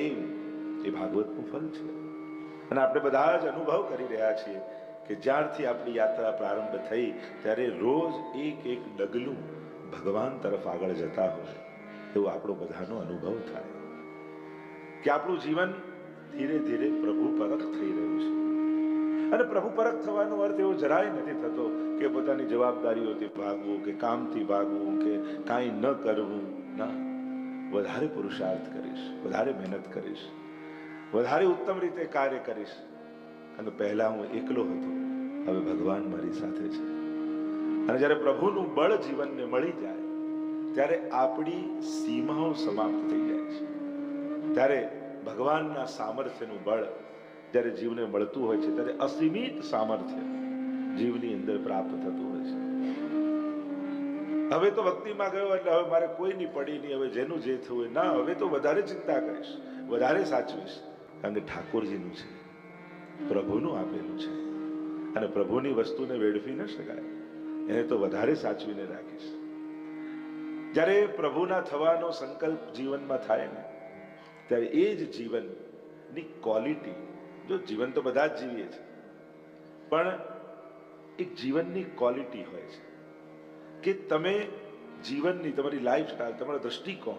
પ્રેમ એ ભાગવતનું ફલ છે. અને આપણે બધા જ અનુભવ કરી રહ્યા છીએ કે જ્યારથી આપણી યાત્રા પ્રારંભ થઈ, ત્યારે રોજ એક એક ડગલું ભગવાન તરફ આગળ જતા હોય. એવો આપણો બધાનો અનુભવ થાય. કે આપણું જીવન ધીરે ધીરે પ્રભુ પરખ થઈ રહ્યું છે. અને પ્રભુ પરખ થવાનો અર્થ એવો જરાય નથી થતો કે પોતાની જવાબદારીઓથી ભાગવું, કે કામથી ભાગવું, કે કાંઈ ન કરવું. ના. વધારે પુરુષાર્થ કરીશ, વધારે મહેનત કરીશ, વધારે ઉત્તમ રીતે કાર્ય કરીશ. અને પહેલા હું એકલો હતો, હવે ભગવાન મારી સાથે છે. અને જ્યારે પ્રભુનું બળ જીવનને મળી જાય, ત્યારે આપણી સીમાઓ સમાપ્ત થઈ જાય છે. ત્યારે ભગવાનના સામર્થ્યનું બળ જ્યારે જીવને મળતું હોય છે, ત્યારે અસીમિત સામર્થ્ય જીવની અંદર પ્રાપ્ત થતું હોય છે. હવે તો ભક્તિમાં ગયો એટલે હવે મારે કોઈ નહીં પડી નહીં, હવે જેનું જે થયું ના, હવે તો વધારે ચિંતા કરીશ, વધારે સાચવીશ, કારણ કે ઠાકોરજીનું છે, પ્રભુનું આપેલું છે. અને પ્રભુની વસ્તુને વેડફી ન શકાય, એને તો વધારે સાચવીને રાખીશ. જ્યારે પ્રભુના થવાનો સંકલ્પ જીવનમાં થાય ને, ત્યારે એ જ જીવનની ક્વોલિટી જો જીવન તો બધા જ જીવીએ છીએ, પણ એક જીવનની ક્વોલિટી હોય છે. કે તમે જીવનની તમારી લાઈફસ્ટાઈલ તમારો દ્રષ્ટિકોણ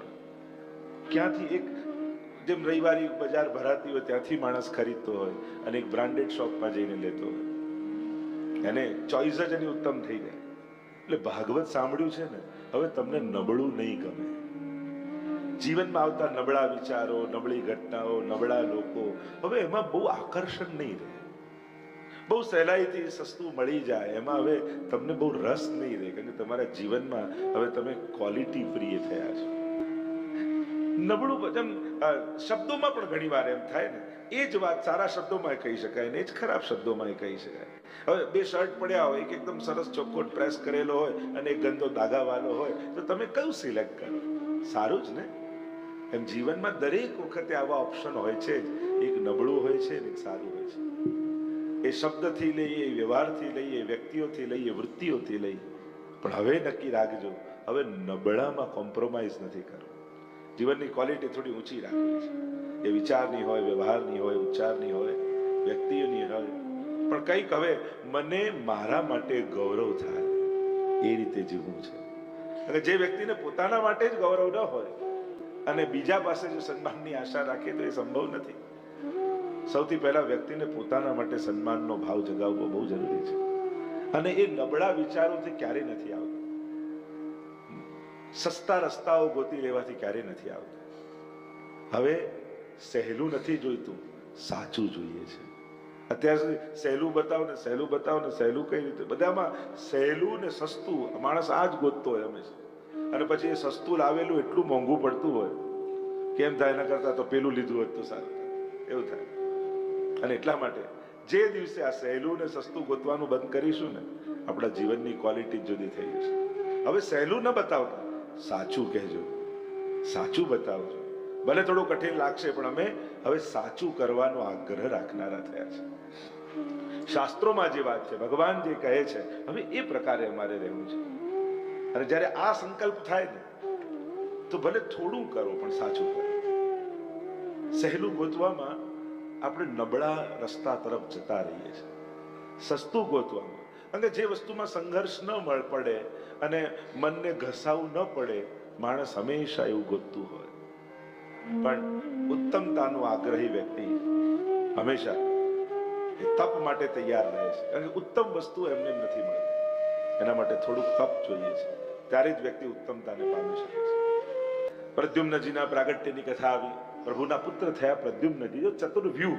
ક્યાંથી એક જેમ રવિવારી બજાર ભરાતી હોય ત્યાંથી માણસ ખરીદતો હોય અને એક બ્રાન્ડેડ શોપમાં જઈને લેતો હોય. એને ચોઈસ જ એની ઉત્તમ થઈ જાય. એટલે ભાગવત સાંભળ્યું છે ને, હવે તમને નબળું નહીં ગમે. જીવનમાં આવતા નબળા વિચારો, નબળી ઘટનાઓ, નબળા લોકો, હવે એમાં બહુ આકર્ષણ નહીં રહે. બહુ સહેલાઈથી સસ્તું મળી જાય. એમાં હવે તમને બહુ રસ નહીં રહે, કારણ કે તમારા જીવનમાં હવે તમે ક્વોલિટી પ્રિય થયા છો. નબળું જેમ શબ્દોમાં પણ ઘણી વાર એમ થાય ને, એ જ વાત સારા શબ્દોમાં કહી શકાય ને, એ જ ખરાબ શબ્દોમાં કહી શકાય. હવે બે શર્ટ પડ્યા હોય, એક એકદમ સરસ ચોખ્ખોટ પ્રેસ કરેલો હોય અને એક ગંદો દાગાવાલો હોય, તો તમે કયું સિલેક્ટ કરો? સારું જ ને? એમ જીવનમાં દરેક વખતે આવા ઓપ્શન હોય છે એક નબળું હોય છે ને, એક સારું હોય છે. એ શબ્દથી લઈએ વ્યવહારથી લઈએ વ્યક્તિઓથી લઈએ વૃત્તિઓથી લઈએ. પણ હવે નક્કી રાખજો, હવે નબળામાં કોમ્પ્રોમાઇઝ નથી કરવું. જીવનની ક્વોલિટી થોડી ઊંચી રાખવી છે. એ વિચારની હોય, વ્યવહારની હોય, ઉચ્ચારની હોય, વ્યક્તિઓની હોય. પણ કંઈક હવે મને મારા માટે ગૌરવ થાય. એ રીતે જીવવું છે. અને જે વ્યક્તિને પોતાના માટે જ ગૌરવ ન હોય, અને બીજા પાસે જો સન્માનની આશા રાખે તો એ સંભવ નથી. સૌથી પહેલા વ્યક્તિને પોતાના માટે સન્માનનો ભાવ જગાવવો બહુ જરૂરી છે. અને એ નબળા વિચારોથી ક્યારેય નથી આવતું. સસ્તા રસ્તાઓ ગોતી લેવાથી ક્યારેય નથી આવતું. હવે સહેલું નથી જોઈતું, સાચું જોઈએ છે. અત્યાર સુધી સહેલું બતાવો ને, સહેલું બતાવો ને, સહેલું કઈ રીતે? બધામાં સહેલું ને સસ્તું, માણસ આ જ ગોતતો હોય હંમેશા. અને પછી એ સસ્તું લાવેલું એટલું મોંઘું પડતું હોય. કેમ થાય? એના કરતા તો પેલું લીધું હોત તો સારું. એવું થાય. અને એટલા માટે જે દિવસે આ સહેલું ને સસ્તું ગોતવાનું બંધ કરીશું ને, આપણા જીવનની ક્વોલિટી જુદી થઈ જશે. હવે સહેલું ન બતાવતા, સાચું કહેજો. સાચું બતાવજો. ભલે થોડું કઠિન લાગશે, પણ અમે હવે સાચું કરવાનો આગ્રહ રાખનારા થયા છે. શાસ્ત્રોમાં જે વાત છે, ભગવાન જે કહે છે, હવે એ પ્રકારે અમારે રહેવું છે. અને જ્યારે આ સંકલ્પ થાય ને, તો ભલે થોડું કરો, પણ સાચું કરો. સહેલું ગોતવામાં આપણે નબળા રસ્તા તરફ જતા રહીએ છીએ. સસ્તું ગોતવામાં. અને જે વસ્તુમાં સંઘર્ષ ન મળ પડે અને મનને ઘસાવું ન પડે, માણસ હંમેશા એવું ગોતતું હોય. પણ ઉત્તમતાનો આગ્રહી વ્યક્તિ હંમેશા એ તપ માટે તૈયાર રહે છે. કારણ કે ઉત્તમ વસ્તુ એમને નથી મળતી એના માટે થોડુંક તપ જોઈએ છે. ત્યારે જ વ્યક્તિ ઉત્તમતાને પામી શકે છે. પ્રદ્યુમ્નજીના પ્રાગટ્યની કથા આવી. પ્રભુના પુત્ર થયા પ્રદ્યુમ્નજી, જો ચતુર્વ્યૂહ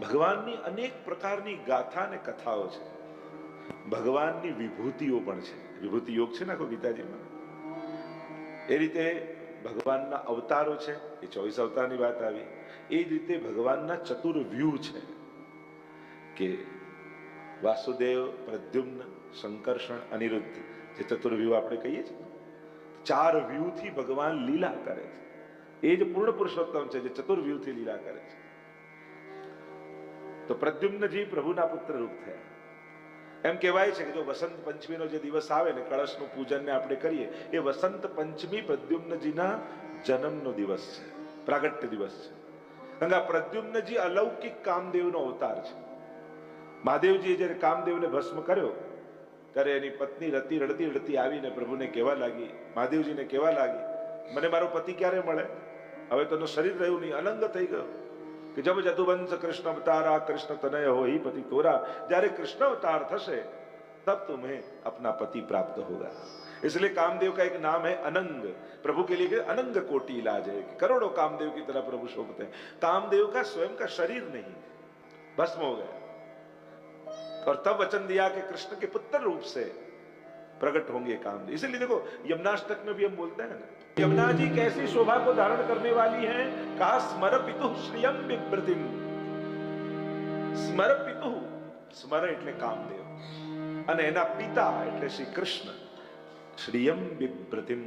ભગવાનની અનેક પ્રકારની ગાથા અને કથાઓ છે. ભગવાનની વિભૂતિઓ પણ છે. વિભૂતિ યોગ છે ને આખો ગીતાજીમાં? એ રીતે ભગવાનના અવતારો છે, એ ચોવીસ અવતારની વાત આવી. એ જ રીતે ભગવાનના ચતુર્વ્યૂહ છે કે વાસુદેવ, પ્રદ્યુમ્ન સંકર્ષણ અનિરુદ્ધ, જે ચતુર્વ્યૂહ આપણે કહીએ છીએ ચાર વ્યૂહથી ભગવાન લીલા કરે છે. એ જ પૂર્ણ પુરુષોત્તમ છે, જે ચતુર્વ્યૂહથી લીલા કરે છે. તો પ્રદ્યુમ્નજી પ્રભુના પુત્ર રૂપ થયા. એમ કહેવાય છે કે જો વસંત પંચમીનો જે દિવસ આવે ને, કળશનું પૂજન ને આપણે કરીએ, એ વસંત પંચમી પ્રદ્યુમ્નજીના જન્મનો દિવસ છે, પ્રાગટ્ય દિવસ છે. કારણ કે આ પ્રદ્યુમ્નજી અલૌકિક કામદેવનો અવતાર છે. મહાદેવજીએ જ્યારે કામદેવને ભસ્મ કર્યો, ત્યારે એની પત્ની રતી રડતી રડતી આવીને પ્રભુને કહેવા લાગી, મહાદેવજીને કહેવા લાગી, મને મારો પતિ ક્યારે મળે? હવે તો એનું શરીર રહ્યું નહીં અનંગ થઈ ગયો કે જબ જદુવંશ કૃષ્ણ અવતારા કૃષ્ણ તનય હો હી પતિ તોરા જ્યારે કૃષ્ણ અવતાર થશે तब तुम्हें अपना पति प्राप्त होगा इसलिए कामदेव का एक नाम है अनंग प्रभु के लिए अनंग कोटि इलाज है करोड़ों कामदेव की तरह प्रभु शोभते हैं कामदेव का स्वयं का शरीर नहीं भस्म हो गया और तब वचन दिया कि कृष्ण के पुत्र रूप से प्रकट होंगे कामदेव इसीलिए देखो यमुनाष्टक में भी हम बोलते हैं ना यमुना जी कैसी शोभा को धारण करने वाली है कहा स्मर पितु श्रियम विप्रतिम સ્મર પિતુ સ્મર એટલે કામદેવ અને એના પિતા એટલે શ્રી કૃષ્ણ શ્રીયમ બિબ્રતિમ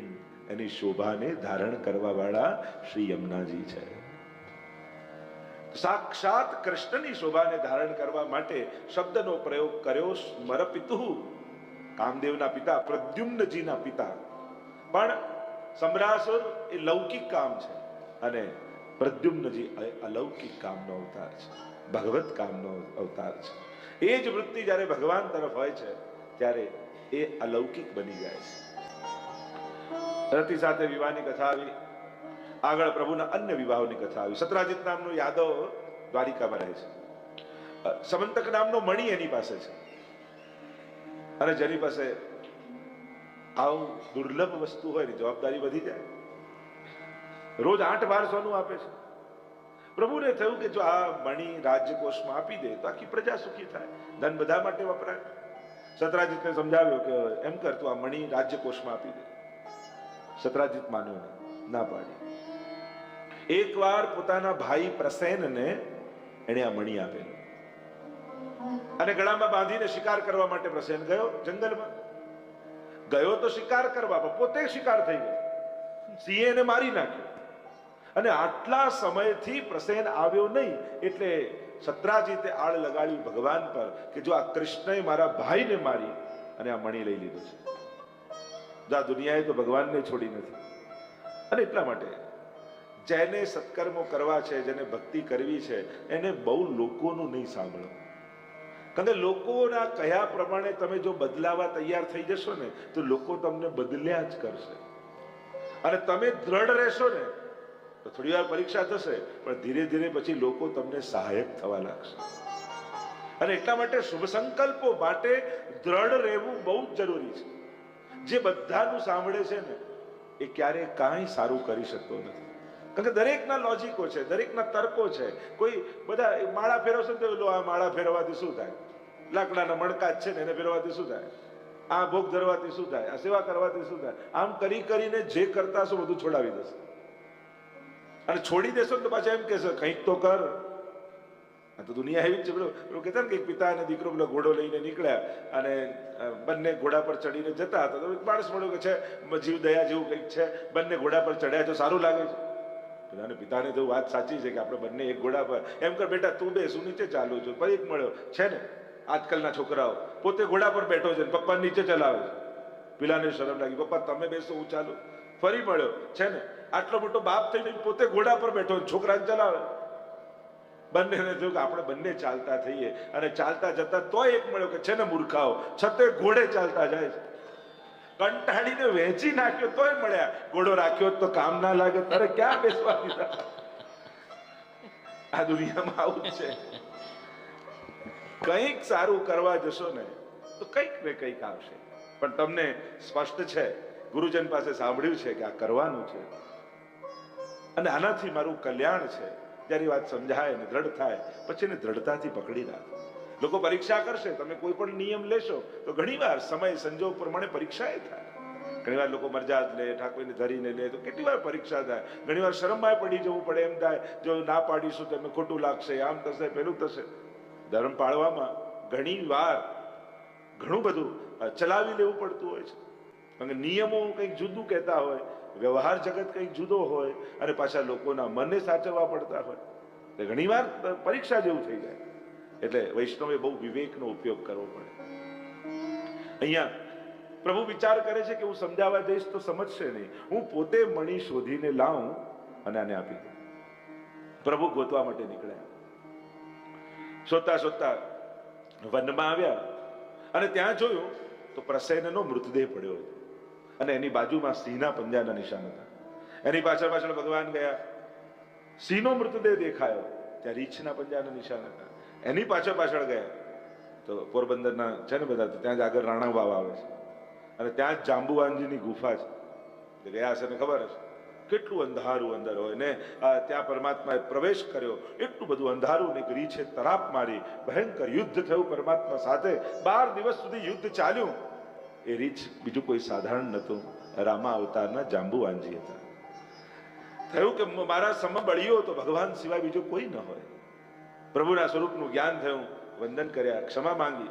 એની શોભાને ધારણ કરવા વાળા શ્રી યમુનાજી છે સાક્ષાત કૃષ્ણની શોભાને ધારણ કરવા માટે શબ્દનો પ્રયોગ કર્યો સ્મર પિતુ કામદેવના પિતા, પ્રદ્યુમ્નજીના પિતા. પણ સમરાસુર એ લૌકિક કામ છે અને પ્રદ્યુમ્નજી અલૌકિક કામનો અવતાર છે, ભગવત કામનો અવતાર છે. એ જ વૃત્તિ જ્યારે ભગવાન તરફ હોય છે, ત્યારે એ અલૌકિક બની જાય છે. રતિ સાથે વિવાહની કથા આવી, આગળ પ્રભુના અન્ય વિવાહોની કથા આવી. સત્રાજીત નામનો યાદવ દ્વારિકામાં રહે છે. સમંતક નામનો મણિ એની પાસે છે. અને જેની પાસે આવું દુર્લભ વસ્તુ હોય ને, જવાબદારી વધી જાય. રોજ આઠ બારસોનું આપે છે. પ્રભુને થયું કે જો આ મણિ રાજ્યકોષમાં આપી દે, તો આખી પ્રજા સુખી થાય. ધન બધા માટે વપરાય. સતરાજીતને સમજાવ્યો કે એમ કર, તું આ મણી રાજ્યકોષમાં આપી દે. સતરાજીત માન્યો નહીં. ના પાડી. એકવાર પોતાના ભાઈ પ્રસેનને એણે આ મણી આપેલો. અને ગળામાં બાંધીને શિકાર કરવા માટે પ્રસેન ગયો જંગલમાં. ગયો તો શિકાર કરવા પોતે શિકાર થઈ ગયો. સિંહે એને મારી નાખ્યો. અને આટલા સમયથી પ્રસેન આવ્યો નહીં, એટલે સત્રાજીતે આળ લગાડ્યું ભગવાન પર કે જો આ કૃષ્ણએ મારા ભાઈને મારી અને આ મણી લઈ લીધો છે. જો આ દુનિયાએ તો ભગવાનને છોડી નથી. અને એટલા માટે જેને સત્કર્મો કરવા છે, જેને ભક્તિ કરવી છે, એને બહુ લોકોનું નહીં સાંભળો. કારણ કે લોકોના કયા પ્રમાણે તમે જો બદલાવા તૈયાર થઈ જશો ને, તો લોકો તમને બદલ્યા જ કરશે. અને તમે દ્રઢ રહેશો ને, તો થોડી વાર પરીક્ષા થશે, પણ ધીરે ધીરે પછી લોકો તમને સહાયક થવા લાગશે. અને એટલા માટે શુભ સંકલ્પો માટે દ્રઢ રહેવું બહુ જ જરૂરી છે. જે બધાનું સાંભળે છે ને, એ ક્યારેય કાંઈ સારું કરી શકતો નથી. કારણ કે દરેકના લોજિકો છે, દરેકના તર્કો છે. કોઈ બધા માળા ફેરવશે તો લો, આ માળા ફેરવવાથી શું થાય? લાકડાના મણકા જ છે ને, એને ફેરવવાથી શું થાય? આ ભોગ ધરવાથી શું થાય? આ સેવા કરવાથી શું થાય? આમ કરી કરીને જે કરતા હશો બધું છોડાવી દેશે. અને છોડી દેશો ને તો પાછા એમ કહેશે, કંઈક તો કર. આ તો દુનિયા એવી જ છે. પેલું કહેતા ને કે પિતા અને દીકરો પેલો ઘોડો લઈને નીકળ્યા અને બંને ઘોડા પર ચડીને જતા હતા. તો એક માણસ મળ્યો કે છે, જીવ દયા જેવું કંઈક છે. બંને ઘોડા પર ચડ્યા તો સારું લાગે છે. પેલાને પિતાને તો વાત સાચી છે કે આપણે બંને એક ઘોડા પર. એમ કર, બેટા, તું બેસ, હું નીચે ચાલુ છું. ફરી એક મળ્યો. છે ને? આજકાલના છોકરાઓ. પોતે ઘોડા પર બેઠો છે પપ્પા નીચે ચલાવે છે. પેલાને શરમ લાગી. પપ્પા, તમે બેસો, હું ચાલુ. ફરી મળ્યો. છે ને? આટલો મોટો બાપ થઈને પોતે ઘોડા પર બેઠો છોકરાને ચલાવે. બંનેને થયું કે આપણે બંને ચાલતા થઈએ. અને ચાલતા જતા તોય એક મળ્યો કે, છે ને, મૂર્ખાઓ? છતે ઘોડે ચાલતા જાય છે. કંટાળીને વેચી નાખ્યો તોય મળ્યા. ઘોડો રાખ્યો તો કામ ના લાગે. તારે ક્યાં બેસવા દીધા આ દુનિયામાં આવું છે. કંઈક સારું કરવા જશો ને, તો કંઈક ને કંઈક આવશે. પણ તમને સ્પષ્ટ છે, ગુરુજન પાસે સાંભળ્યું છે કે આ કરવાનું છે. અને આનાથી મારું કલ્યાણ છે. જ્યારે વાત સમજાય ને દ્રઢ થાય, પછી એને દ્રઢતાથી પકડી રાખો. લોકો પરીક્ષા કરશે, તમે કોઈ પણ નિયમ લેશો, તો ઘણીવાર સમય સંજોગ પ્રમાણે પરીક્ષા એ થાય. ઘણીવાર લોકો મરજાત લે, ઠાકોરને ધરીને લે, તો કેટલી વાર પરીક્ષા થાય. ઘણીવાર શરમમાં પડી જવું પડે, એમ થાય, જો ના પાડીશું તો એમને ખોટું લાગશે, આમ થશે, પેલું થશે. ધર્મ પાળવામાં ઘણી વાર ઘણું બધું ચલાવી લેવું પડતું હોય છે. અને નિયમો કંઈક જુદું કહેતા હોય, વ્યવહાર જગત કંઈક જુદો હોય, અને પાછા લોકોના મનને સાચવવા પડતા હોય. ઘણીવાર પરીક્ષા જેવું થઈ જાય. એટલે વૈષ્ણવે બહુ વિવેકનો ઉપયોગ કરવો પડે. અહીંયા પ્રભુ વિચાર કરે છે કે હું સમજાવવા જઈશ તો સમજશે નહીં. હું પોતે મણી શોધીને લાવું અને આને આપી દઉં. પ્રભુ ગોતવા માટે નીકળ્યા. શોધતા શોધતા વનમાં આવ્યા અને ત્યાં જોયું તો પ્રસેનનો મૃતદેહ પડ્યો હતો. અને એની બાજુમાં સિંહના પંજાના નિશાન હતા. એની પાછળ પાછળ ભગવાન ગયા. સિંહનો મૃતદેહ દેખાયો. ત્યાં રીછના પંજાના નિશાન હતા. એની પાછળ પાછળ ગયા. તો પોરબંદરના છે ને બધા ત્યાં જ આગળ રાણા વાવ આવે છે. અને ત્યાં જ જાંબુવાનજીની ગુફા છે. તે ગયા હશે ને ખબર હશે? કેટલું અંધારું અંદર હોય ને? ત્યાં પરમાત્માએ પ્રવેશ કર્યો. એટલું બધું અંધારું ને કરી છે તરાપ મારી. ભયંકર યુદ્ધ થયું પરમાત્મા સાથે. બાર દિવસ સુધી યુદ્ધ ચાલ્યું. એ રીછ બીજું કોઈ સાધારણ નહોતું. રામા અવતારના જાંબુવાનજી હતા. થયું કે મારા સમ બળીઓ તો ભગવાન સિવાય બીજો કોઈ ન હોય. પ્રભુના સ્વરૂપનું જ્ઞાન થયું, વંદન કર્યા, ક્ષમા માંગી.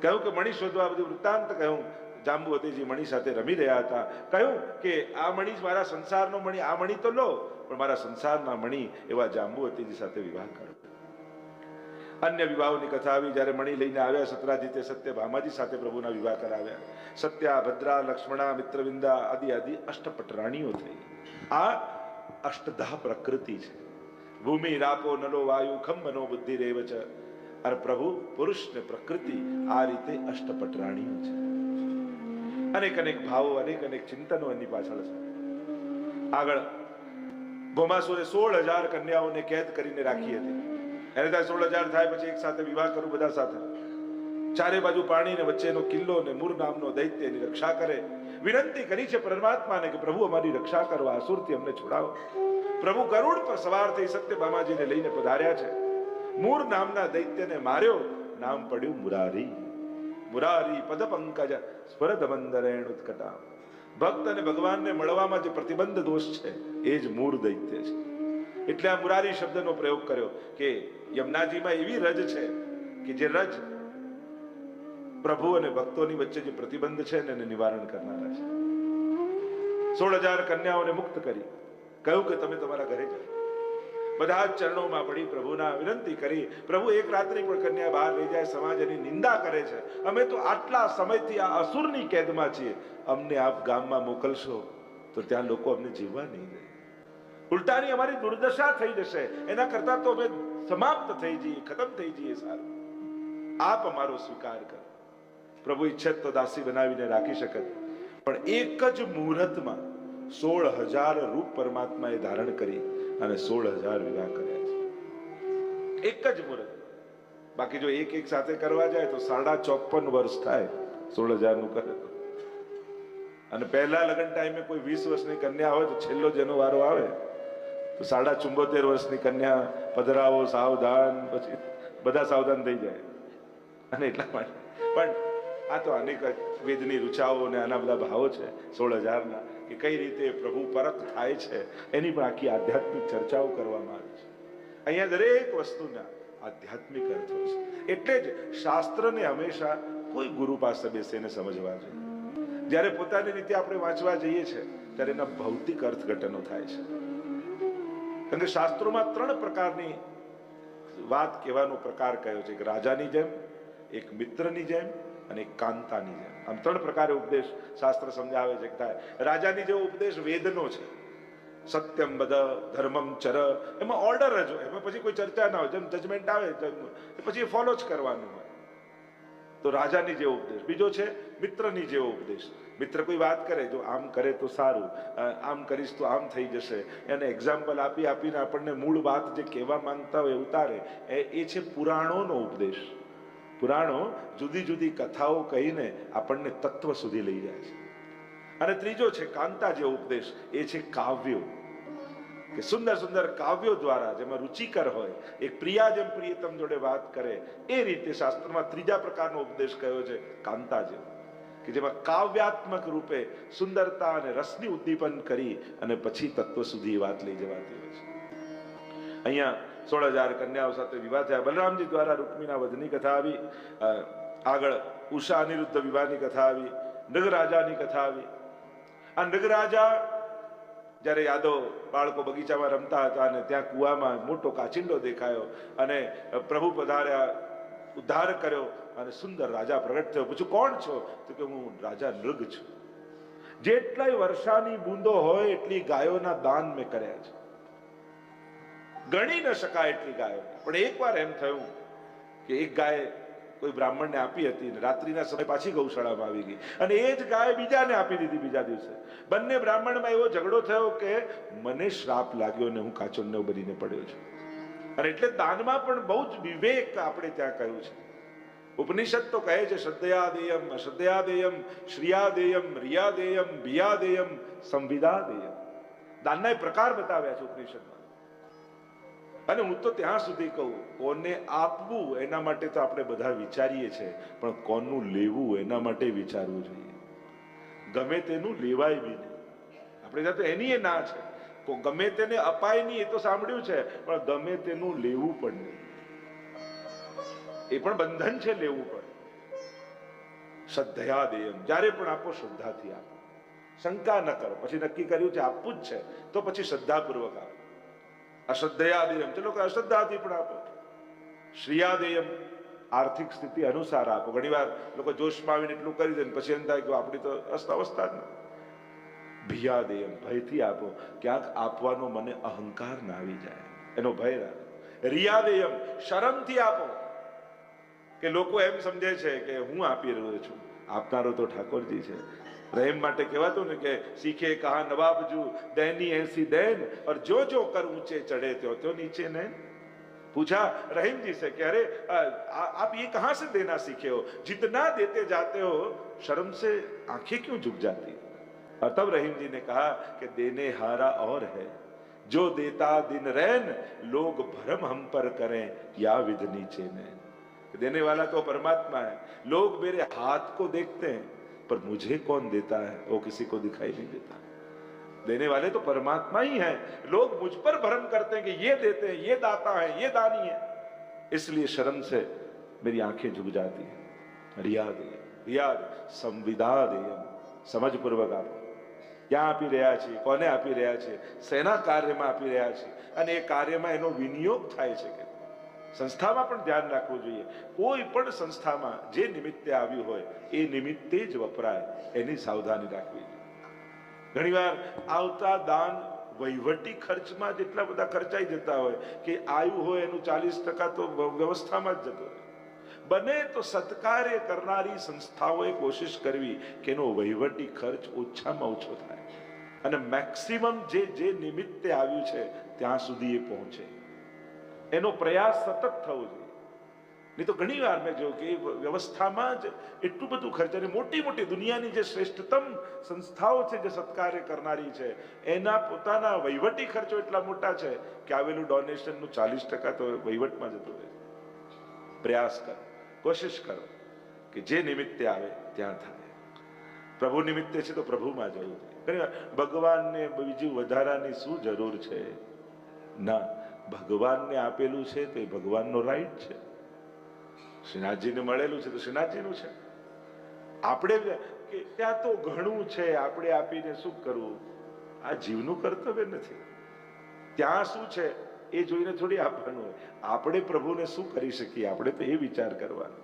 કહ્યું કે મણી શોધવા બધું વૃત્તાંત કહ્યું. જાંબુવતીજી મણી સાથે રમી રહ્યા હતા. કહ્યું કે આ મણી મારા સંસારનો મણી, આ મણી તો લો, પણ મારા સંસારના મણી એવા જાંબુવતીજી સાથે વિવાહ કરો. અન્ય વિવાહોની કથા આવી જ્યારે મણી લઈને આવ્યા, સત્રાજીતે સત્ય ભામાજી સાથે પ્રભુના વિવાહ કરાવ્યા. સત્યા, ભદ્રા, લક્ષ્મણા, મિત્રવિંદા આદિ આદિ અષ્ટપટરાણીઓ થઈ. આ અષ્ટધા પ્રકૃતિ છે. ભૂમિ રાપો નલો વાયુ ખમ મનો બુદ્ધિ રેવ છે અને પ્રભુ પુરુષ ને પ્રકૃતિ આ રીતે અષ્ટપટરાણીઓ છે. અનેક અનેક ભાવો, અનેક અનેક ચિંતનો એની પાછળ છે. આગળ, ભોમાસુરે સોળ હજાર કન્યાઓને કેદ કરીને રાખી હતી. એને ત્યાં સોળ હજાર થાય પછી એક સાથે વિવાહ કરું બધા સાથે. ચારે બાજુ પાણી ને વચ્ચેનો કિલ્લો ને મૂર નામનો દૈત્ય એની રક્ષા કરે. વિનંતી કરી છે પરમાત્માને કે પ્રભુ અમારી રક્ષા કરો આસુરથી અમને છોડાવો. પ્રભુ ગરુડ પર સવાર થઈ સત્ય બામાજીને લઈને પધાર્યા છે. મૂર નામના દૈત્યને માર્યો, નામ પડ્યું મુરારી. મુરારી પદ પંકજ સ્વરદ મંદરેણ ઉત્કટા. ભક્ત અને ભગવાનને મળવામાં જે પ્રતિબંધ દોષ છે, એ જ મૂળ દૈત્ય છે. એટલે આ મુરારી શબ્દનો પ્રયોગ કર્યો કે યમુનાજીમાં એવી રજ છે કે જે રજ પ્રભુ અને ભક્તોની વચ્ચે જે પ્રતિબંધ છે એને નિવારણ કરનારા છે. સોળ હજાર કન્યાઓને મુક્ત કરી. કહ્યું કે તમે તમારા ઘરે જાઓ. બધા જ ચરણોમાં પડી પ્રભુના વિનંતી કરી, પ્રભુ, એક રાત્રિ પણ કન્યા બહાર લઈ જાય, સમાજ એની નિંદા કરે છે. અમે તો આટલા સમયથી આ અસુરની કેદમાં છીએ. અમને આપ ગામમાં મોકલશો તો ત્યાં લોકો અમને જીવવા નહીં દે. ઉલટાની અમારી દુર્દશા થઈ જશે. એના કરતા તો અમે સમાપ્ત થઈ જઈએ, ખતમ થઈ જઈએ સારું. આપ અમારો સ્વીકાર કરો. પ્રભુ, ઈચ્છત તો દાસી બનાવીને રાખી શકત પણ એક જ મુહૂર્તમાં સોળ હજાર રૂપ પરમાત્માએ ધારણ કરી અને સોળ હજાર વિવાહ કર્યા છે. એક જ મુહૂર્ત. બાકી જો એક એક સાથે કરવા જાય તો સાડા ચોપન વર્ષ થાય સોળ હજારનું કરે તો. અને પહેલા લગ્ન ટાઈમે કોઈ વીસ વર્ષની કન્યા હોય તો છેલ્લો જેનો વારો આવે. તો સાડા ચુંબોતેર વર્ષની કન્યા, પધરાવો, સાવધાન, પછી બધા સાવધાન થઈ જાય. અને એટલા માટે. પણ આ તો અનેક વેદની રૂચાઓ અને આના બધા ભાવો છે સોળ હજારના. કે કઈ રીતે પ્રભુ પરત થાય છે, એની પણ આખી આધ્યાત્મિક ચર્ચાઓ કરવામાં આવી છે. અહીંયા દરેક વસ્તુના આધ્યાત્મિક અર્થો છે. એટલે જ શાસ્ત્રને હંમેશા કોઈ ગુરુ પાસે બેસીને સમજવા જોઈએ. જ્યારે પોતાની રીતે આપણે વાંચવા જઈએ છીએ, ત્યારે એના ભૌતિક અર્થઘટનો થાય છે. કારણ કે શાસ્ત્રોમાં ત્રણ પ્રકારની વાત કહેવાનો પ્રકાર કયો છે? એક રાજાની જેમ, એક મિત્રની જેમ અને કાંતાની જેમ. આમ ત્રણ પ્રકારે ઉપદેશ શાસ્ત્ર સમજાવે છે થાય. રાજાની જેવો ઉપદેશ વેદનો છે. સત્યમ બધ, ધર્મમ ચર. એમાં ઓર્ડર જ હોય. એમાં પછી કોઈ ચર્ચા ના હોય. જેમ જજમેન્ટ આવે પછી ફોલો જ કરવાનું હોય. તો રાજાની જેવો ઉપદેશ. બીજો છે મિત્રની જેવો ઉપદેશ. મિત્ર કોઈ વાત કરે, જો આમ કરે તો સારું. આમ કરીશ તો આમ થઈ જશે. એને એક્ઝામ્પલ આપી આપીને આપણને મૂળ વાત જે કહેવા માંગતા હોય ઉતારે. એ છે પુરાણોનો ઉપદેશ. પુરાણો જુદી જુદી કથાઓ કહીને આપણને તત્વ સુધી લઈ જાય છે. અને ત્રીજો છે કાંતા જે ઉપદેશ, એ છે કાવ્યો. કે સુંદર સુંદર કાવ્યો દ્વારા જેમાં રુચિકર હોય, એક પ્રિયા જેમ પ્રિયતમ જોડે વાત કરે, એ રીતે શાસ્ત્રમાં ત્રીજા પ્રકારનો ઉપદેશ કયો છે? કાંતા જેવો. કે જેમાં કાવ્યાત્મક રૂપે સુંદરતા અને રસની ઉદ્દીપન કરી અને પછી તત્વ સુધી વાત લઈ જવાતી હોય છે. અહીંયા સોળ હજાર કન્યાઓ સાથે વિવાહ થયા. બલરામજી દ્વારા રૂકમીના વધની કથા આવી. આગળ ઉષા અનિરુદ્ધ વિવાહની કથા આવી. નગરાજાની કથા આવી. આ નગરાજા જ્યારે યાદવ બાળકો બગીચામાં રમતા હતા અને ત્યાં કૂવામાં મોટો કાચિંડો દેખાયો અને પ્રભુ પધાર્યા, ઉદ્ધાર કર્યો અને સુંદર રાજા પ્રગટ થયો. પૂછ્યું, કોણ છો? તો કે, હું રાજા નૃગ છું. જેટલાય વર્ષાની બૂંદો હોય, એટલી ગાયોના દાન મેં કર્યા છે. ગણી ન શકાય એટલી ગાયો. પણ એકવાર એમ થયું કે એક ગાય કોઈ બ્રાહ્મણને આપી હતી રાત્રિના સમય પાછી ગૌશાળામાં આવી ગઈ. અને એ જ ગાય બીજાને આપી દીધી બીજા દિવસે. બંને બ્રાહ્મણમાં એવો ઝઘડો થયો કે મને શ્રાપ લાગ્યો ને હું કાચોન્નો બનીને પડ્યો છું. અને એટલે દાનમાં પણ બહુ જ વિવેક આપણે ત્યાં કહ્યું છે. ઉપનિષદ તો કહે છે, શ્રદ્ધયાદેયમ, અશ્રદ્ધયાદેયમ, શ્રિયાદેયમ, રિયાદેયમ ભિયાદેયમ સંવિદાદેયમ. દાનના પ્રકાર બતાવ્યા છે ઉપનિષદમાં. અને હું તો ત્યાં સુધી કહું, કોને આપવું એના માટે તો આપણે બધા વિચારીએ છીએ, પણ કોનું લેવું એના માટે વિચારવું જોઈએ. ગમે તેનું લેવાય બી નહીં. આપણે જાતે એની એ ના છે. ગમે તેને અપાય નહીં એ તો સાંભળ્યું છે, પણ ગમે તેનું લેવું પણ નહીં. એ પણ બંધન છે લેવું પણ. શ્રદ્ધયા દેયમ. જ્યારે પણ આપો શ્રદ્ધાથી આપો. શંકા ન કરો. પછી નક્કી કર્યું છે આપવું જ છે, તો પછી શ્રદ્ધાપૂર્વક આપો. અશ્રદ્ધયાદેયમ ચલો લોકો અશ્રદ્ધાથી પણ આપો. શ્રિયાદેયમ આર્થિક સ્થિતિ અનુસાર આપો. ઘણીવાર લોકો જોશમાં આવીને એટલું કરી દે પછી એમ થાય કે આપણી તો અસ્તવસ્થા જ નથી ભિયાદેયમ ભયથી આપો. ક્યાંક આપવાનો મને અહંકાર ના આવી જાય. એનો ભય રાખો. રિયાદેયમ શરમથી આપો. કે લોકો એમ સમજે છે કે હું આપી રહ્યો છું. આપનારો તો ઠાકોરજી છે. રહેમ માટે કહેવાતું ને કે सीखे कहा नवाबजू दैनी ऐसी दैन और जो जो कर ऊंचे चढ़े त्यों त्यों नीचे नैन पूछा रहीम जी से कह रहे आ, आ, आप ये कहां से देना सीखे हो जितना देते जाते हो शर्म से आंखें क्यों झुक जाती और तब रहीम जी ने कहा कि देने हारा और है जो देता दिन रैन लोग भरम हम पर करें या विध नीचे नैन देने वाला तो परमात्मा है लोग मेरे हाथ को देखते हैं पर मुझे कौन देता है वो किसी को दिखाई नहीं देता देने वाले तो परमात्मा ही हैं लोग मुझ पर भ्रम करते हैं कि ये देते हैं ये दाता है ये दानी है इसलिए शर्म से मेरी आंखें झुक जाती हैं रियाद રિયાદ સંવિદાદેયમ સમજપૂર્વક આપો ક્યાં આપી રહ્યા છીએ કોને આપી રહ્યા છીએ શેના કાર્યમાં આપી રહ્યા છીએ અને એ કાર્યમાં એનો વિનિયોગ થાય છે કે સંસ્થામાં પણ ધ્યાન રાખવું જોઈએ. કોઈ પણ સંસ્થામાં જે નિમિત્તે આવ્યું હોય, એ નિમિત્તે જ વપરાય. એની સાવધાની રાખવી જોઈએ. ઘણીવાર આવતા દાન વહીવટી ખર્ચમાં જેટલા બધા ખર્ચાઈ જતા હોય કે આવ્યું હોય એનું ચાલીસ ટકા તો વ્યવસ્થામાં જ જતો હોય. બને તો સત્કાર્ય કરનારી સંસ્થાઓએ કોશિશ કરવી કે એનો વહીવટી ખર્ચ ઓછામાં ઓછો થાય. અને મેક્સિમમ જે જે નિમિત્તે આવ્યું છે, ત્યાં સુધી એ પહોંચે. એનો પ્રયાસ સતત થવો જોઈએ. નહીં તો ઘણી વાર મેં જોયું કે વ્યવસ્થામાં જ એટલું બધું ખર્ચ અને મોટી મોટી દુનિયાની જે શ્રેષ્ઠતમ સંસ્થાઓ છે જે સત્કાર્ય કરનારી છે, એના પોતાના વહીવટી ખર્ચો એટલા મોટા છે કે આવેલું ડોનેશનનું ચાલીસ ટકા તો વહીવટમાં જતું રહે પ્રયાસ કરો, કોશિશ કરો કે જે નિમિત્તે આવે ત્યાં થાય. પ્રભુ નિમિત્તે છે તો પ્રભુમાં જવું જોઈએ. ભગવાનને બીજું વધારાની શું જરૂર છે? ના. ભગવાનને આપેલું છે તે ભગવાનનો રાઈટ છે. શ્રીનાથજીને મળેલું છે તો શ્રીનાથજીનું છે. આપણે કે ત્યાં તો ઘણું છે, આપણે આપીને શું કરવું? આ જીવનું કર્તવ્ય નથી. ત્યાં શું છે એ જોઈને થોડી આપવાનું હોય. આપણે પ્રભુને શું કરી શકીએ? આપણે તો એ વિચાર કરવાનો.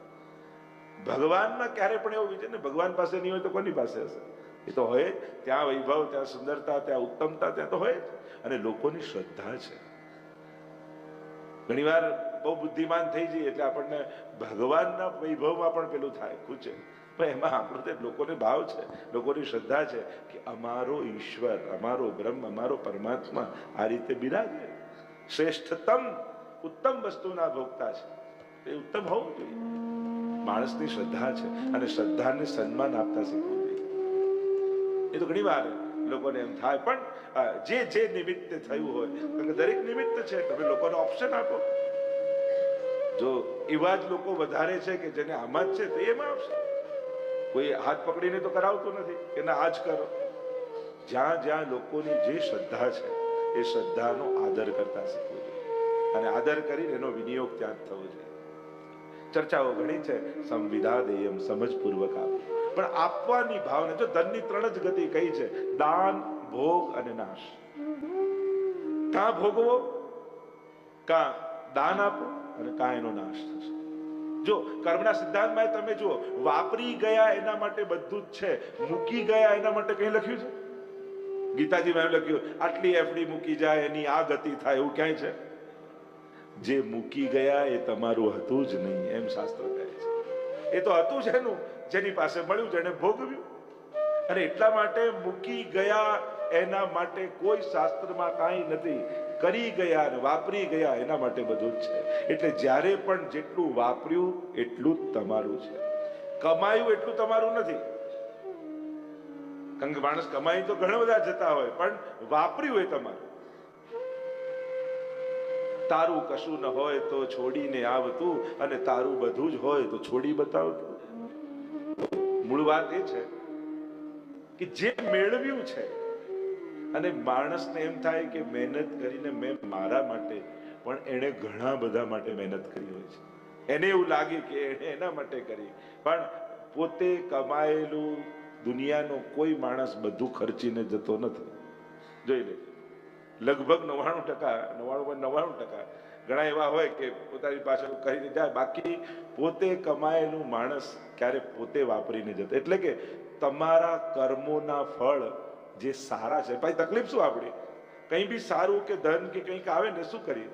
ભગવાનમાં ક્યારે પણ એવો વિચાર, ને ભગવાન પાસે નહીં હોય તો કોની પાસે હશે? એ તો હોય. ત્યાં વૈભવ, ત્યાં સુંદરતા, ત્યાં ઉત્તમતા, ત્યાં તો હોય જ. અને લોકોની શ્રદ્ધા છે. ઘણીવાર બહુ બુદ્ધિમાન થઈ જઈએ એટલે આપણને ભગવાનના વૈભવમાં પણ પેલું થાય, ખૂચે. પણ એમાં આપણો તે લોકોને ભાવ છે, લોકોની શ્રદ્ધા છે કે અમારો ઈશ્વર, અમારો બ્રહ્મ, અમારો પરમાત્મા આ રીતે બિરાજે. શ્રેષ્ઠતમ ઉત્તમ વસ્તુના ભોગતા છે. એ ઉત્તમ હોવું જોઈએ. માણસની શ્રદ્ધા છે અને શ્રદ્ધાને સન્માન આપતા શીખવું જોઈએ. એ તો ઘણી વાર લોકોને એમ થાય. પણ જે જે નિમિત્તે થયું હોય દરેક નિમિત્ત છે, તમે લોકોને ઓપ્શન આપો. જો એવા જ લોકો વધારે છે કે જેને આમાં જ છે, તો એમાં આવશે કોઈ હાથ પકડીને તો કરાવતું નથી કે ના આ કરો. જ્યાં જ્યાં લોકોની જે શ્રદ્ધા છે, એ શ્રદ્ધાનો આદર કરતા શીખવું જોઈએ. અને આદર કરીને એનો વિનિયોગ ત્યાં જ થવો જોઈએ. ચર્ચાઓ ઘણી છે. સંવિધા દેયમ સમજપૂર્વક આપો પણ આપવાની ભાવના જો ધનની ત્રણ જ ગતિ કઈ છે, દાન, ભોગ અને નાશ. કા ભોગવો? કા દાન આપો? અને કા એનો નાશ થશે. જો કર્મના સિદ્ધાંતમાં તમે જુઓ, વાપરી ગયા એના માટે બધું જ છે, મૂકી ગયા એના માટે કઈ લખ્યું છે? ગીતાજીમાં એમ લખ્યું, આટલી એફડી મૂકી જાય, એની આ ગતિ થાય, એવું ક્યાંય છે? જે મૂકી ગયા એ તમારું હતું જ નહીં, એમ શાસ્ત્ર કહે છે. એ તો હતું જ એનું, જેની પાસે મળ્યું જેને ભોગવ્યું. અને એટલા માટે મૂકી ગયા એના માટે કોઈ શાસ્ત્રમાં કાંઈ નથી. કરી ગયા અને વાપરી ગયા એના માટે બધું જ છે. એટલે જ્યારે પણ જેટલું વાપર્યું એટલું જ તમારું છે. કમાયું એટલું તમારું નથી. કારણ કે માણસ કમાઈ તો ઘણા બધા જતા હોય, પણ વાપર્યું હોય તમારું. તારું કશું ન હોય તો છોડીને આવતું અને તારું બધું જ હોય તો છોડી બતાવતું. મૂળ વાત એ છે કે જે મેળવ્યું છે, અને માણસને એમ થાય કે મહેનત કરીને મેં મારા માટે, પણ એણે ઘણા બધા માટે મહેનત કરી હોય છે. એને એવું લાગે કે એણે એના માટે કરી. પણ પોતે કમાયેલું દુનિયાનો કોઈ માણસ બધું ખર્ચીને જતો નથી. જોઈ લે. લગભગ નવ્વાણું ટકા, નવ્વાણું નવ્વાણું ટકા ઘણા એવા હોય કે પોતાની પાછળ કરીને જાય બાકી પોતે કમાયેલું માણસ ક્યારે પોતે વાપરીને જતો. એટલે કે તમારા કર્મોના ફળ જે સારા છે, ભાઈ તકલીફ શું આપણી? કંઈ બી સારું કે ધન કે કંઈક આવે ને શું કરીએ?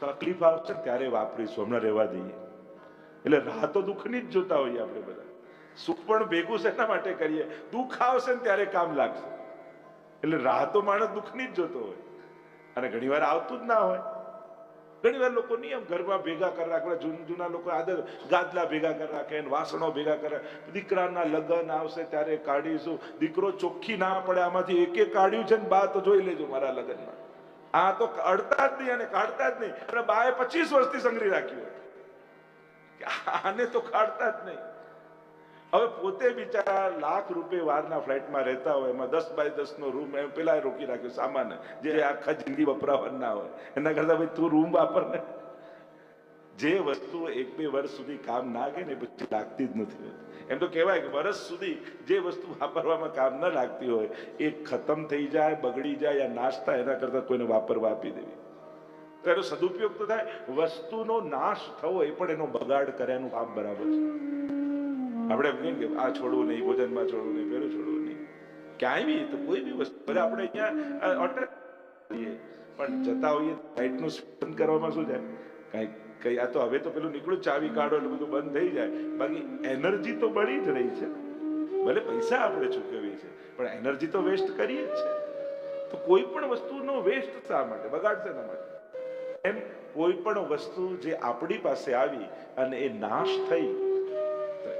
તકલીફ આવશે ત્યારે વાપરીશું, હમણાં રહેવા દઈએ. એટલે રાહ તો દુઃખની જ જોતા હોઈએ આપણે બધા. સુખ પણ ભેગું શેના માટે કરીએ? દુઃખ આવશે ને ત્યારે કામ લાગશે. એટલે રાહ તો માણસ દુઃખની જ જોતો હોય. અને ઘણીવાર આવતું જ ના હોય. ઘણીવાર લોકો નિયમ ઘરમાં ભેગા કરી રાખે જૂન, જૂના લોકો આદર, ગાદલા ભેગા કરી રાખે વાસણો ભેગા કરે. દીકરાના લગ્ન આવશે ત્યારે કાઢીશું. દીકરો ચોખ્ખી ના પડે, આમાંથી એક કાઢ્યું છે ને બા તો જોઈ લેજો મારા લગ્નમાં. આ તો અડતા જ નહીં અને કાઢતા જ નહીં. અને બાએ પચીસ વર્ષથી સંગ્રહી રાખ્યું આને તો કાઢતા જ નહીં. હવે પોતે બિચારા લાખ રૂપિયા વારના ફ્લેટમાં રહેતા હોય એમાં દસ બાય દસ નો રૂમ એમ પેલા રોકી રાખ્યો સામાન જે આખા જિંદગી વપરાવા ના હોય. એના કરતા ભાઈ તું રૂમ વાપર ને જે વસ્તુ એક બે વર્ષ સુધી કામ ના લાગે ને એ પછી લાગતી જ નથી એમ તો કહેવાય કે વર્ષ સુધી જે વસ્તુ વાપરવામાં કામ ન લાગતી હોય એ ખતમ થઈ જાય બગડી જાય યા નાશ થાય એના કરતા કોઈને વાપરવા આપી દેવી. તો એનો સદુપયોગ તો થાય. વસ્તુનો નાશ થવો એ પણ એનો બગાડ કર્યાનું કામ બરાબર છે. આપણે એમ કહીએ કે આ છોડવું નહીં, ભોજનમાં છોડવું નહીં, પેલું છોડવું નહીં. ક્યાંય બી તો કોઈ બી વસ્તુ ભલે આપણે અહીંયા ઓર્ડર પણ જતા હોઈએ લાઇટનું સ્પંદ કરવામાં શું જાય? કઈ કઈ, આ તો હવે તો પેલું નીકળું ચાવી કાઢો એટલે બધું બંધ થઈ જાય. બાકી એનર્જી તો બળી જ રહી છે. ભલે પૈસા આપણે ચૂકવીએ છે પણ એનર્જી તો વેસ્ટ કરીએ જ છે તો કોઈ પણ વસ્તુનો વેસ્ટ શા માટે? બગાડશે ના માટે? એમ કોઈ પણ વસ્તુ જે આપણી પાસે આવી અને એ નાશ થઈ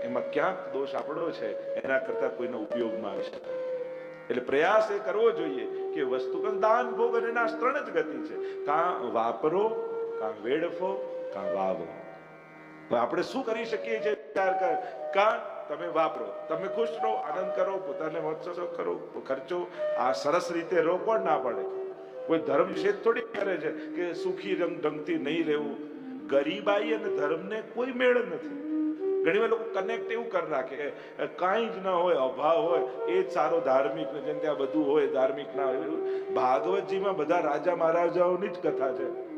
એમાં ક્યાંક દોષ આપણો છે, એના કરતા કોઈનો ઉપયોગમાં આવી શકે એટલે પ્રયાસ એ કરવો જોઈએ કે વસ્તુ કન દાન, ભોગ અને એના ત્રણ જ ગતિ છે. કાં વાપરો, કાં વેડફો, કાં વાવો. આપણે શું કરી શકીએ છીએ? વિચાર કર. કાં તમે વાપરો. તમે ખુશ રહો, આનંદ કરો, પોતાને મહોત્સવ કરો, ખર્ચો. આ સરસ રીતે પણ ના પડે. કોઈ ધર્મ વિશે થોડી કરે છે કે સુખી રંગ ઢંગથી નહીં રહેવું. ગરીબાઈ અને ધર્મને કોઈ મેળ નથી. ઘણી વાર લોકો કનેક્ટ એવું કરી રાખે કાંઈ જ ન હોય, અભાવ હોય, એ જ સારો ધાર્મિક જેમ ત્યાં બધું હોય, ધાર્મિક ના હોય ભાગવતજીમાં બધા રાજા મહારાજાઓની જ કથા છે.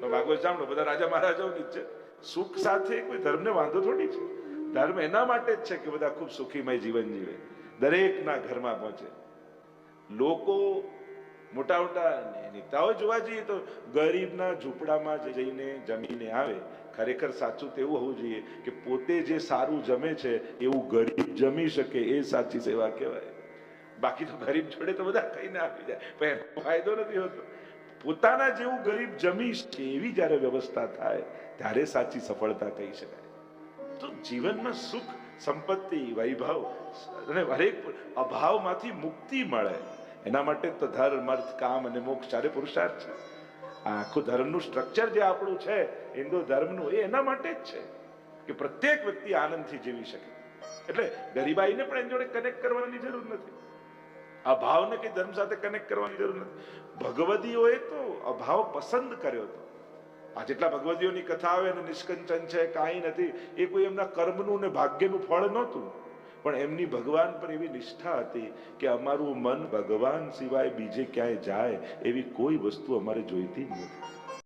ભાગવત સાંભળો, બધા રાજા મહારાજાઓની જ છે. સુખ સાથે કોઈ ધર્મને વાંધો થોડી છે. ધર્મ એના માટે જ છે કે બધા ખૂબ સુખીમય જીવન જીવે. દરેકના ઘરમાં પહોંચે. લોકો મોટા મોટા નેતાઓ જોવા જઈએ તો ગરીબના ઝૂંપડામાં જઈને જમીને આવે. ખરેખર સાચું તો એવું હોવું જોઈએ કે પોતે જે સારું જમે છે, એવું ગરીબ જમી શકે એ સાચી સેવા કહેવાય. બાકી તો ગરીબ જોડે તો બધા કહીને આપી જાય. પણ એનો ફાયદો નથી હોતો. પોતાના જેવું ગરીબ જમી છે એવી જ્યારે વ્યવસ્થા થાય, ત્યારે સાચી સફળતા કહી શકાય. તો જીવનમાં સુખ, સંપત્તિ, વૈભવ અને હરેક અભાવમાંથી મુક્તિ મળે. એના માટે તો ધર્મ, અર્થ, કામ અને મોક્ષ ચારે પુરુષાર્થ છે. આખું ધર્મનું સ્ટ્રક્ચર જે આપણું છે હિન્દુ ધર્મનું એ એના માટે જ છે કે પ્રત્યેક વ્યક્તિ આનંદથી જીવી શકે. એટલે ગરીબાઈને પણ એની જોડે કનેક્ટ કરવાની જરૂર નથી. અભાવને કે ધર્મ સાથે કનેક્ટ કરવાની જરૂર નથી. ભગવદીઓએ તો અભાવ પસંદ કર્યો હતો. આ જેટલા ભગવદીઓની કથા આવે ને નિષ્કંચન છે, કાંઈ નથી, એ કોઈ એમના કર્મનું ને ભાગ્યનું ફળ નહોતું. પણ એમની ભગવાન પર એવી નિષ્ઠા હતી કે અમારું મન ભગવાન સિવાય બીજે ક્યાંય જાય એવી કોઈ વસ્તુ અમારે જોઈતી જ નથી.